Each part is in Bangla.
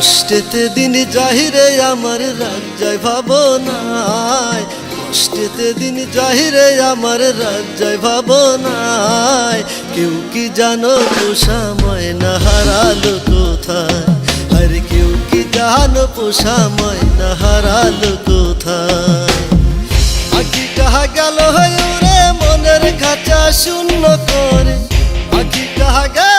কষ্টেতে দিন জাহিরে আমার রাজ্জায় ভাবনায়। কষ্টেতে দিন জাহিরে আমার রাজ্জায় ভাবনায়। কেউ কি জানো পোষাময় না হারালো কোথায়? আর কেউ কি জানো পোষাময় না হারালো কোথায়? আখি কাহা গেল হয়ুরে মনের খাঁচা শূন্য করে। আখি কাহা গেল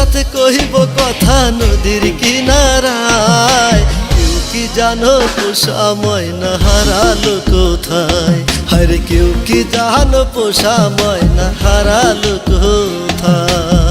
সাথে কহিব কথা নদীর কিনারায়। কেউ কি জানো পোষাময় না হারালো কোথায়? আর কেউ কি জানো পোষাময় না হারালো কোথায়?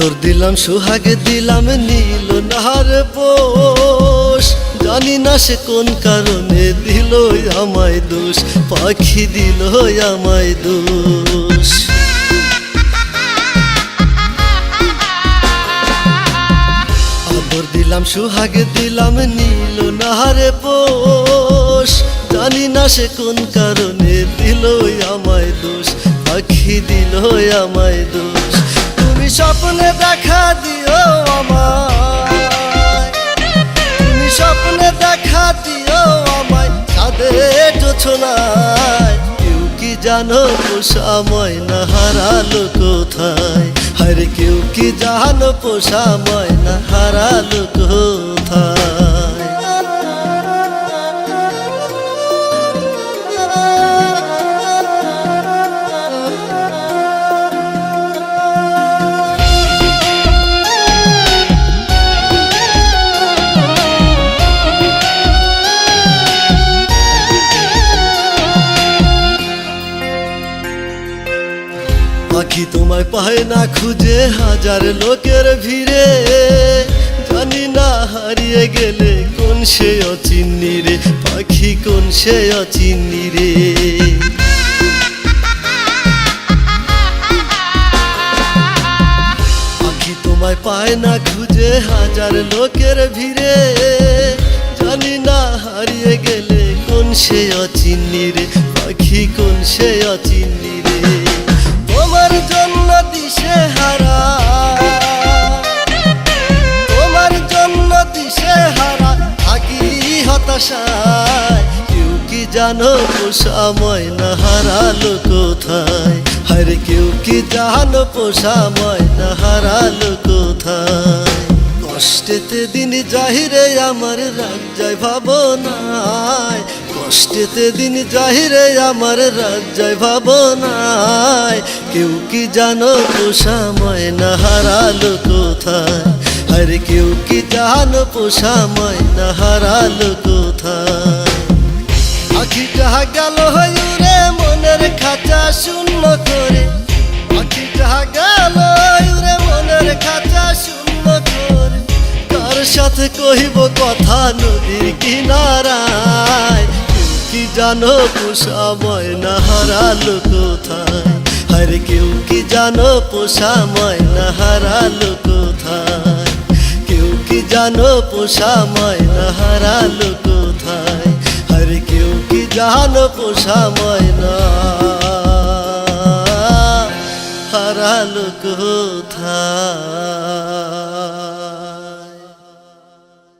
আদর দিলাম, সোহাগে দিলাম, নীল নাহার পোষ। জানি না সে কোন কারণে দিল আমায় দোষ, পাখি দিল আমায় দোষ। আদর দিলাম, সোহাগে দিলাম, নীল নাহারে পোষ। জানি না সে কোন কারণে দিল আমায় দোষ, পাখি দিল আমায় দোষ। তুমি স্বপ্নে দেখা দিও আমায়। তুমি স্বপ্নে দেখা দিও আমায় ছাদে জোছনায় কেউ কি জানো পোষাময় না হারালো কোথায়? হরে কেউ কি জানো পোষাময় না হারালো কোথায়? পাখি তোমায় পায় না খুঁজে হাজার লোকের ভিড়ে। জানি না হারিয়ে গেলে কোন সে অচিন্নি রে, পাখি কোন সে অচিন্নি রে। পাখি তোমায় পায় না খুঁজে হাজার লোকের ভিড়ে। জানি না হারিয়ে গেলে কোন সে অচিন্নি রে, পাখি কোন সে অচিন্নি হতাশায় কেউ কি জানো পোষাময় না হারালো কোথায়? হরে কেউ কি জানো পোষাময় না হারালো কোথায়? কষ্টেতে দিন জাহিরে আমার রাজ্জায় ভাবনায়। কষ্টেতে দিন জাহিরে আমার রাজ্জায় ভাবনায়। কেউ কি জানো পোষাময় না হারালো কোথায়? হরে কেউ কি জানো পোষাময় না হারালো কোথায়? জানো পোষাময় না হারালো কোথায় হরে কেউ কি জানো পোষাময় না হারালো কোথায়? কেউ কি জানো পোষাময় না হারালো কোথায় হরে কেউ কি জানো পোষাময় না হারালো কোথায়?